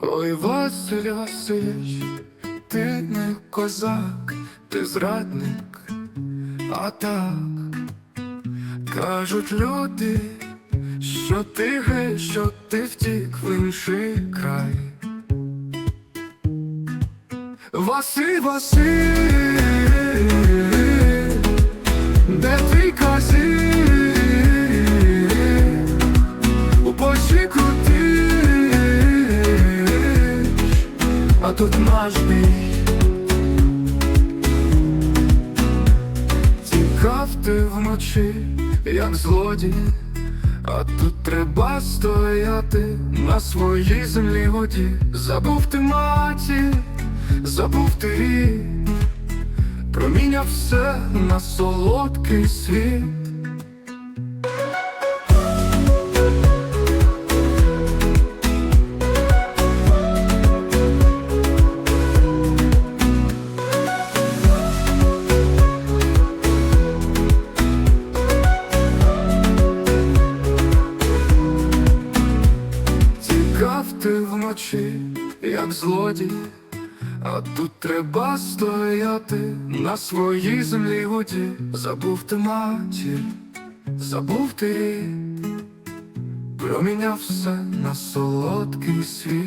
Ой, Василь Васильович, ти не козак, ти зрадник, а так кажуть люди, що ти гей, що ти втік в інший край. Василь Василь, а тут наш бій. Тікав ти вночі, як злодій, а тут треба стояти на своїй землі воді. Забув ти матір, забув ти проміняв все на солодкий світ. Вночі, як злодій, а тут треба стояти на своїй землі воді. Забув ти матір, забув ти проміняв все на солодкий світ.